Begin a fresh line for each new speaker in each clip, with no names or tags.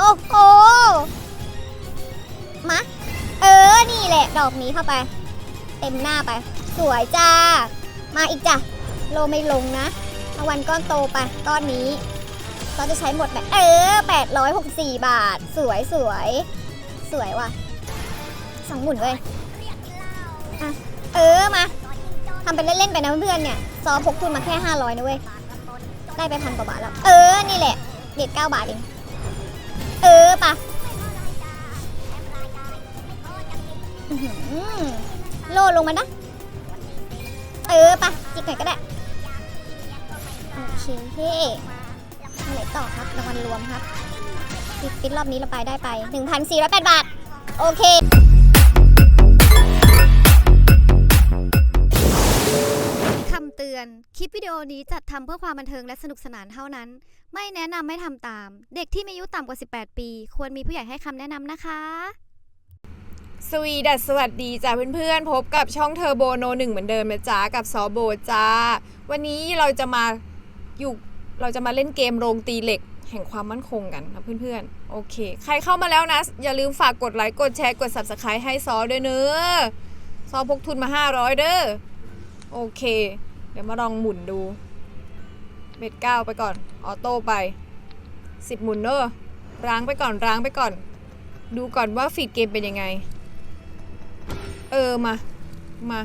โอ้โหมาเออ นี่แหละ ดอกนี้เข้าไป เต็มหน้าไป สวยจ้า มาอีกจ้ะ โลไม่ลงนะราวัลก้อนโตไปก้อนนี้เราจะใช้หมดแบบเออ 864 บาท สวยสวย สวยว่ะสองหมุนเว้ยอะ เออ มาทำเป็นเล่น ๆ ไปนะเพื่อนเนี่ย ซอพกทุนมาแค่ 500นะเว้ย ได้ไปพันกว่าบาทแล้ว เออ นี่แหละ เด็ด9บาทเอง เออปะโลลงมานะ เออปะจิกหน่อยก็ได้ โอเคอะไรต่อครับรางวัลรวมครับปิดปิดรอบนี้เราไปได้ไป 1,408 บาท โอเค
อน คลิปวิดีโอนี้จัดทำเพื่อความบันเทิงและสนุกสนานเท่านั้น ไม่แนะนำให้ทำตาม เด็กที่มีอายุต่ำกว่า 18 ปี ควรมีผู้ใหญ่ให้คำแนะนำนะคะ
สวีดัสสวัสดีจ้าเพื่อนๆ พบกับช่องเทอร์โบโนหนึ่งเหมือนเดิมนะจ๊ะกับซอโบจ้า วันนี้เราจะมาอยู่เราจะมาเล่นเกมโรงตีเหล็กแห่งความมั่นคงกันนะเพื่อนๆ โอเค ใครเข้ามาแล้วนะ อย่าลืมฝากกดไลค์กดแชร์กด subscribe ให้ซอด้วยเนอะซอพกทุนมา 500 เด้อโอเค เดี๋ยวมาลองหมุนดูเบ็ดเก้าไปก่อน ออโต้ไป10หมุนเนอะร้างไปก่อนร้างไปก่อน ดูก่อนว่าฟีดเกมเป็นยังไง เออมา มา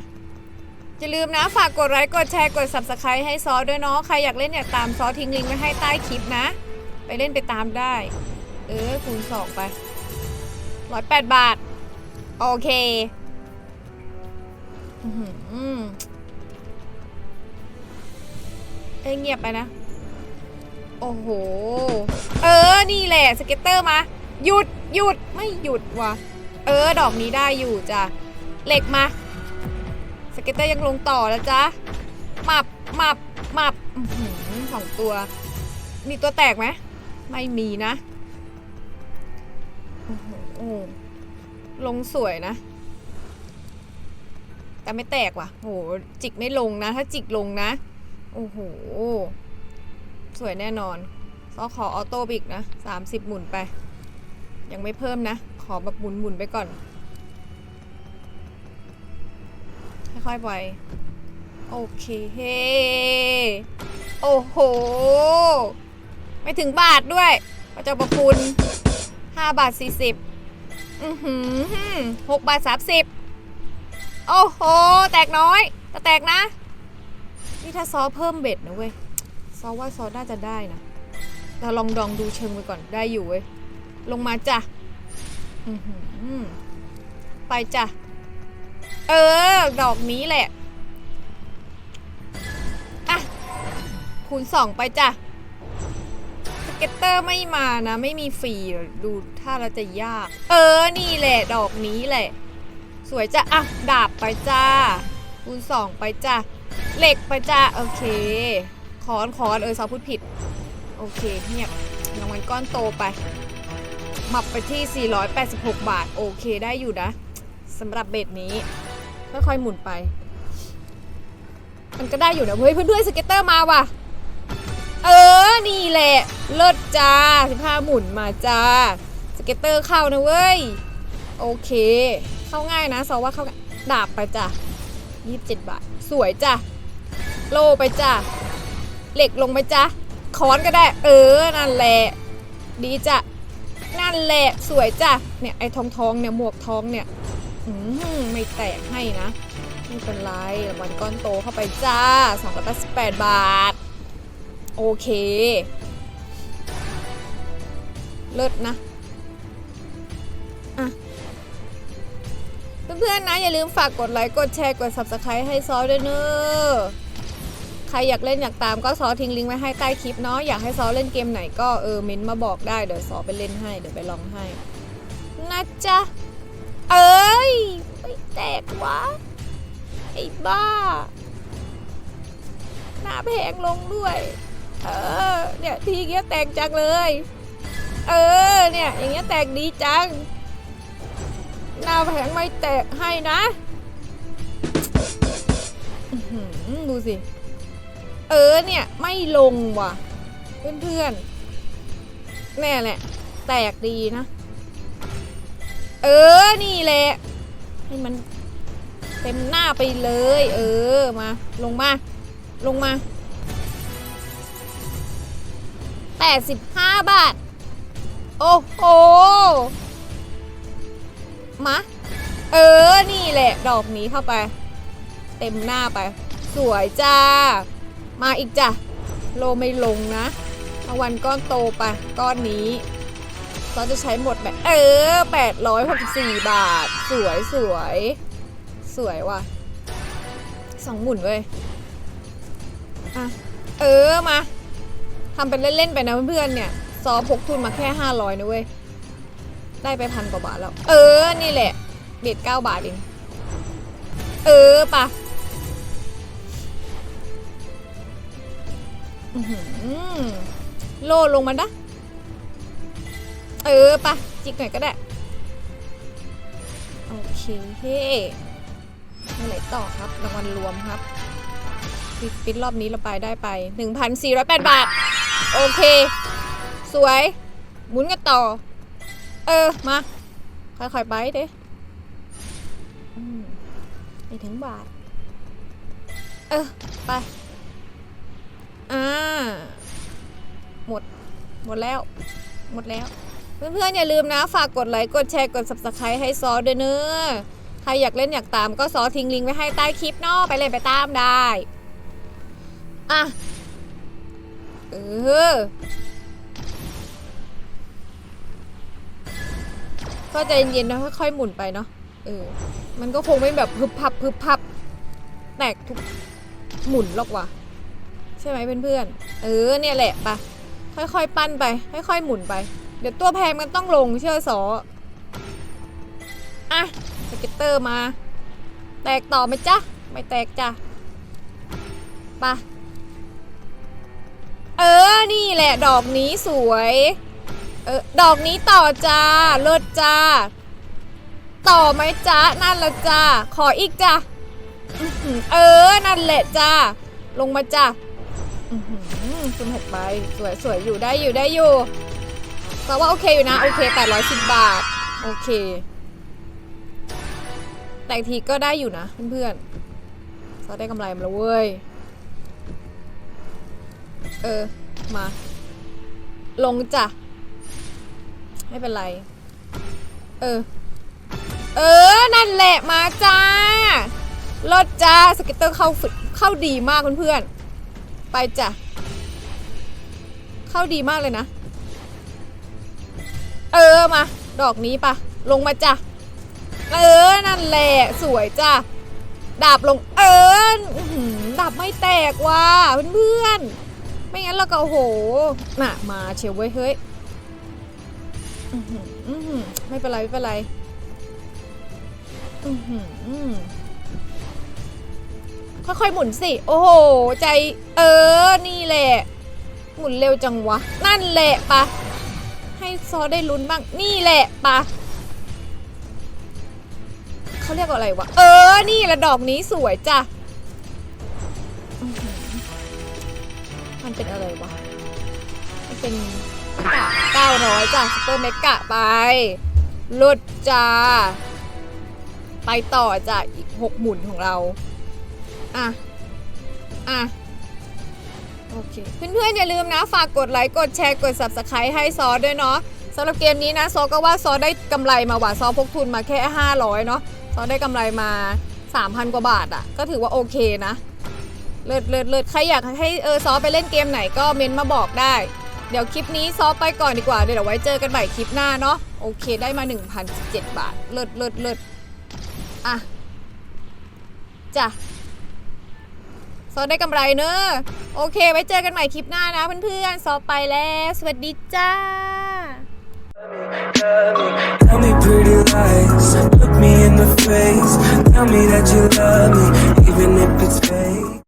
อย่าลืมนะ ฝากกดไลค์กดแชร์กด subscribe ให้ซอด้วยเนาะใครอยากเล่นเนี่ยตามซอทิ้งลิงก์ไว้ให้ใต้คลิปนะ ไปเล่นไปตามได้ เออคูณสองไปร้อยแปดบาท โอเค อื้อหือ เอ้ยเงียบไปนะ โอ้โห เออ นี่แหละสเก็ตเตอร์มา หยุดหยุดไม่หยุดว่ะ เออ ดอกนี้ได้อยู่จ้ะ เหล็กมา สเก็ตเตอร์ยังลงต่อแล้วจ้ะหมับหมับหมับสองตัว มีตัวแตกไหม ไม่มีนะ โอ้โหลงสวยนะ แต่ไม่แตกว่ะ โห จิกไม่ลงนะ ถ้าจิกลงนะ โอ้โห สวยแน่นอนซอขอออโต้บิกนะ 30 หมุนไป ยังไม่เพิ่มนะ ขอแบบหมุนหมุนไปก่อน ค่อยๆไป โอเค โอ้โห ไม่ถึงบาทด้วยพระเจ้าประคุณ5บาท 40 อือหือ6บาท 30 โอ้โห แตกน้อย แต่แตกนะ นี่ถ้าซอเพิ่มเบ็ดนะเว้ย ซอว่าซอน่าจะได้นะเราลองดองดูเชิงไปก่อนได้อยู่เว้ย ลงมาจ้ะไปจ้ะ เออ ดอกนี้แหละ อะ คูณสองไปจ้ะสเก็ตเตอร์ไม่มานะ ไม่มีฟรีดูถ้าเราจะยาก เออ นี่แหละ ดอกนี้แหละ สวยจ้ะ อะ ดาบไปจ้าคูณสองไปจ้ะ เหล็กไปจ้าโอเคคอนคอนเออซอพูดผิด โอเคเงียบรางวัลก้อนโตไปหมับไปที่ 486 บาท โอเคได้อยู่นะสำหรับเบ็ดนี้ ค่อยๆหมุนไป มันก็ได้อยู่นะเฮ้ยเพื่อนๆสเก็ตเตอร์มาว่ะ เออ นี่แหละ เลิศจ้า 15 หมุนมาจ้า สเก็ตเตอร์เข้านะเว้ย โอเค เข้าง่ายนะซอว่าเข้าดาบไปจ้ะ27 บาท สวยจ้ะ โลไปจ้ะ เหล็กลงไปจ้ะค้อนก็ได้ เออ นั่นแหละ ดีจ้ะ นั่นแหละ สวยจ้ะ เนี่ย ไอ้ทองทองเนี่ย หมวกทองเนี่ย อืมไม่แตกให้นะ ไม่เป็นไรรางวัลก้อนโตเข้าไปจ้า288 บาท โอเค เลิศนะ อะ เพื่อนๆนะ อย่าลืมฝากกดไลค์ กดแชร์ กด subscribe ให้ซอด้วยเนอะใครอยากเล่นอยากตามก็ซอทิ้งลิงก์ไว้ให้ใต้คลิปเนาะ อยากให้ซอเล่นเกมไหนก็เออเม้นต์มาบอกได้ เดี๋ยวซอไปเล่นให้ เดี๋ยวไปลองให้ นะจ๊ะ เอ้ยไม่แตกวะ ไอ้บ้า หน้าแพงลงด้วย เออ เนี่ยทีเงี้ยแตกจังเลย เออ เนี่ยอย่างเงี้ยแตกดีจัง หน้าแพงไม่แตกให้นะดูสิ เออเนี่ย ไม่ลงว่ะ เพื่อนๆแน่แหละ แตกดีนะ เออ นี่แหละ ให้มันเต็มหน้าไปเลย เออ มา ลงมา ลงมา 85 บาท โอ้โห มา เออ นี่แหละ ดอกนี้เข้าไป เต็มหน้าไป สวยจ้า มาอีกจ้ะ โลไม่ลงนะราวัลก้อนโตไป ก้อนนี้ เราจะใช้หมดแบบ เออ 864 บาท สวยสวย สวยว่ะสองหมุนเว้ย อะ เออ มาทำเป็นเล่น ๆ ไปนะเพื่อนๆเนี่ย ซอพกทุนมาแค่ 500นะเว้ย ได้ไปพันกว่าบาทแล้ว เออ นี่แหละ เบ็ดเก้าบาทเองเออปะอื้อหือโลลงมานะเออปะจิกหน่อยก็ได้ โอเคเฮ้อะไรต่อครับ รางวัลรวมครับปิดปิดรอบนี้เราไปได้ไป 1,408 บาท โอเค สวย หมุนกันต่อ เออ มาค่อยๆไปเด้อืมไปถึงบาท เออ ไป อ่า หมด หมดแล้ว หมดแล้ว เพื่อนๆ อย่าลืมนะ ฝากกดไลค์ กดแชร์ กด subscribe ให้ซอสด้วยเนื้อใครอยากเล่นอยากตามก็ซอทิ้งลิงก์ไว้ให้ใต้คลิปเนอะไปเลยไปตามได้ อะ เออ ก็ใจเย็นๆนะค่อยๆหมุนไปเนาะเออมันก็คงไม่แบบพึบพับพึบพับ แตกทุกหมุนหรอกว่ะใช่ไหมเพื่อนๆเออเนี่ยแหละปะค่อยๆปั้นไปค่อยๆหมุนไป เดี๋ยวตัวแพงมันต้องลงเชื่อสออะสเก็ตเตอร์มา แตกต่อไหมจ๊ะไม่แตกจ้ะปะเออ นี่แหละ ดอกนี้สวย เออดอกนี้ต่อจ้าเลิศจ้า ต่อไหมจ้านั่นละจ้า ขออีกจ้าเออ นั่นแหละจ้า ลงมาจ้าอื้อหือคุณหกใบสวยสวยอยู่ได้อยู่ได้อยู่แต่ว่าโอเคอยู่นะ โอเค 810 บาท โอเค แต่ทีก็ได้อยู่นะเพื่อนๆเราได้กำไรมาแล้วเว้ย เออ มา ลงจ้ะ ไม่เป็นไร เออ เออ นั่นแหละมาจ้ารถจ้าสเก็ตเตอร์เข้าฝึกเข้าดีมากเพื่อนๆไปจ้ะ เข้าดีมากเลยนะ เออมา ดอกนี้ปะลงมาจ้ะ เออ นั่นแหละสวยจ้ะ ดาบลง เอออื้อหือดาบไม่แตกว่ะเพื่อนๆไม่งั้นเราก็โอ้โหน่ะมาเชียวเว้ยเฮ้ย อือหืออือหือไม่เป็นไรไม่เป็นไรอือหืออือค่อยๆหมุนสิ โอ้โห ใจ เออ นี่แหละ หมุนเร็วจังวะ นั่นแหละปะ ให้ซอได้ลุ้นบ้าง นี่แหละปะ เขาเรียกว่าอะไรวะ เออ นี่ละดอกนี้สวยจ้ะ มันเป็นอะไรวะ มันเป็น ก้าร้อยจ้ะซุปเปอร์เมกะไปลุดจ้า ไปต่อจ้ะอีกหกหมุนของเรา อะ อะ โอเค เพื่อนๆ อย่าลืมนะ ฝากกดไลค์ กดแชร์ กด subscribe ให้ซอด้วยเนาะสำหรับเกมนี้นะซอก็ว่าซอได้กำไรมาว่ะซอพกทุนมาแค่ 500 เนาะซอได้กำไรมา 3,000 กว่าบาทอะ่ะ ก็ถือว่าโอเคนะ เลิศเลิศเลิศใครอยากให้เออซอไปเล่นเกมไหนก็เมนต์มาบอกได้ เดี๋ยวคลิปนี้ซอไปก่อนดีกว่า เดี๋ยวไว้เจอกันใหม่คลิปหน้าเนาะโอเคได้มา 1,017 บาท เลิศเลิศเลิศอะจ้ะซอได้กำไรเนอะโอเค ไว้เจอกันใหม่คลิปหน้านะเพื่อนๆ ซอไปแล้ว สวัสดีจ้า
Tell me pretty lies, look me in the face. Tell me that you love me, even if it's fake.